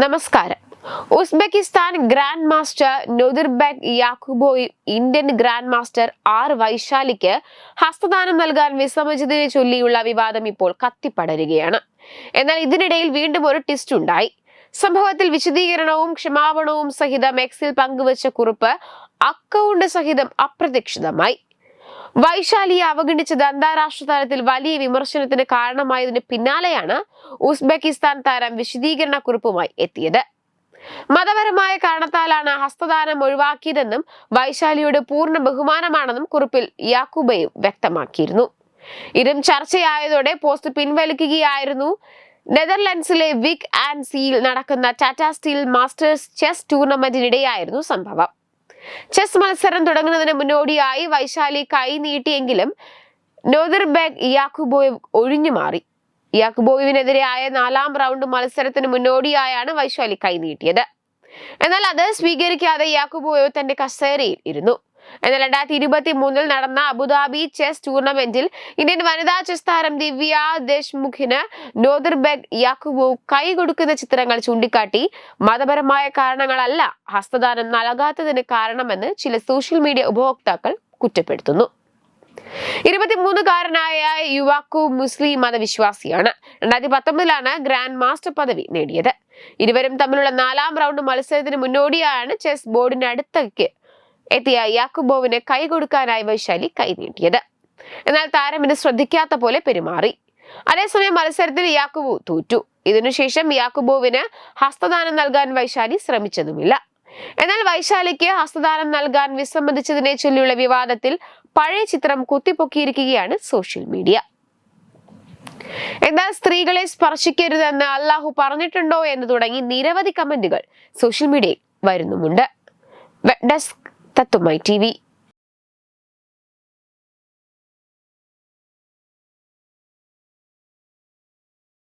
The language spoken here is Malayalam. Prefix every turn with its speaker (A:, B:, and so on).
A: നമസ്കാരം. Uzbekistan grand master Nodirbek Yakubboev Indian grand master R വൈശാലിക്ക് ഹസ്തദാനം നൽകാൻ വിസമ്മതിച്ചതിനെ ചൊല്ലിയുള്ള വിവാദം ഇപ്പോൾ കത്തിപ്പടരുകയാണ്. എന്നാൽ ഇതിനിടയിൽ വീണ്ടും ഒരു ട്വിസ്റ്റ് ഉണ്ടായി. സംഭവത്തിൽ വിശദീകരണവും ക്ഷമാപണവും സഹിതം എക്സിൽ പങ്കുവച്ച കുറിപ്പ് അക്കൗണ്ട് സഹിതം അപ്രതീക്ഷിതമായി. വൈശാലിയെ അവഗണിച്ചത് അന്താരാഷ്ട്ര തലത്തിൽ വലിയ വിമർശനത്തിന് കാരണമായതിന് പിന്നാലെയാണ് ഉസ്ബെക്കിസ്ഥാൻ താരം വിശദീകരണ കുറിപ്പുമായി എത്തിയത്. മതപരമായ കാരണത്താലാണ് ഹസ്തദാനം ഒഴിവാക്കിയതെന്നും വൈശാലിയുടെ പൂർണ ബഹുമാനമാണെന്നും കുറിപ്പിൽ യാക്കൂബയും വ്യക്തമാക്കിയിരുന്നു. ഇതും ചർച്ചയായതോടെ പോസ്റ്റ് പിൻവലിക്കുകയായിരുന്നു. നെതർലൻഡ്സിലെ വിക് ആൻഡ് സീൽ നടക്കുന്ന ടാറ്റ സ്റ്റീൽ മാസ്റ്റേഴ്സ് ചെസ് ടൂർണമെന്റിനിടെയായിരുന്നു സംഭവം. ചെസ് മത്സരം തുടങ്ങുന്നതിന് മുന്നോടിയായി വൈശാലി കൈ നീട്ടിയെങ്കിലും നോദിർബെഗ് യാക്കുബോയ് ഒഴിഞ്ഞു മാറി. യാക്കുബോയുവിനെതിരെയായ നാലാം റൗണ്ട് മത്സരത്തിന് മുന്നോടിയായാണ് വൈശാലി കൈ നീട്ടിയത്. എന്നാൽ അത് സ്വീകരിക്കാതെ യാക്കുബോയോ തന്റെ കസേരയിൽ ഇരുന്നു. എന്നാൽ രണ്ടായിരത്തി ഇരുപത്തി മൂന്നിൽ നടന്ന അബുദാബി ചെസ് ടൂർണമെന്റിൽ ഇന്ത്യൻ വനിതാ ചെസ് താരം ദിവ്യ ദേശ്മുഖിന് നോദർബെഗ് യാക്കുബു കൈകൊടുക്കുന്ന ചിത്രങ്ങൾ ചൂണ്ടിക്കാട്ടി മതപരമായ കാരണങ്ങളല്ല ഹസ്തദാനം നൽകാത്തതിന് കാരണമെന്ന് ചില സോഷ്യൽ മീഡിയ ഉപഭോക്താക്കൾ കുറ്റപ്പെടുത്തുന്നു. ഇരുപത്തിമൂന്നുകാരനായ യുവാക്കു മുസ്ലിം മതവിശ്വാസിയാണ്. രണ്ടായിരത്തി പത്തൊമ്പതിലാണ് ഗ്രാൻഡ് മാസ്റ്റർ പദവി നേടിയത്. ഇരുവരും തമ്മിലുള്ള നാലാം റൗണ്ട് മത്സരത്തിന് മുന്നോടിയാണ് ചെസ് ബോർഡിന് അടുത്തേക്ക് എത്തിയ യാക്കുബോവിന് കൈ കൊടുക്കാനായി വൈശാലി കൈനീട്ടിയത് എന്നാൽ താരം ഇത് ശ്രദ്ധിക്കാത്ത പോലെ പെരുമാറി. അതേസമയം മത്സരത്തിൽ യാക്കുബു തോറ്റു. ഇതിനുശേഷം യാക്കുബോവിന് ഹസ്തദാനം നൽകാൻ വൈശാലി ശ്രമിച്ചതുമില്ല. എന്നാൽ വൈശാലിക്ക് ഹസ്തദാനം നൽകാൻ വിസമ്മതിച്ചതിനെ ചൊല്ലിയുള്ള വിവാദത്തിൽ പഴയ ചിത്രം കുത്തിപ്പൊക്കിയിരിക്കുകയാണ് സോഷ്യൽ മീഡിയ. എന്നാൽ സ്ത്രീകളെ സ്പർശിക്കരുതെന്ന് അള്ളാഹു പറഞ്ഞിട്ടുണ്ടോ എന്ന് തുടങ്ങി നിരവധി കമന്റുകൾ സോഷ്യൽ മീഡിയയിൽ വരുന്നുമുണ്ട്. Desk तत्वमय TV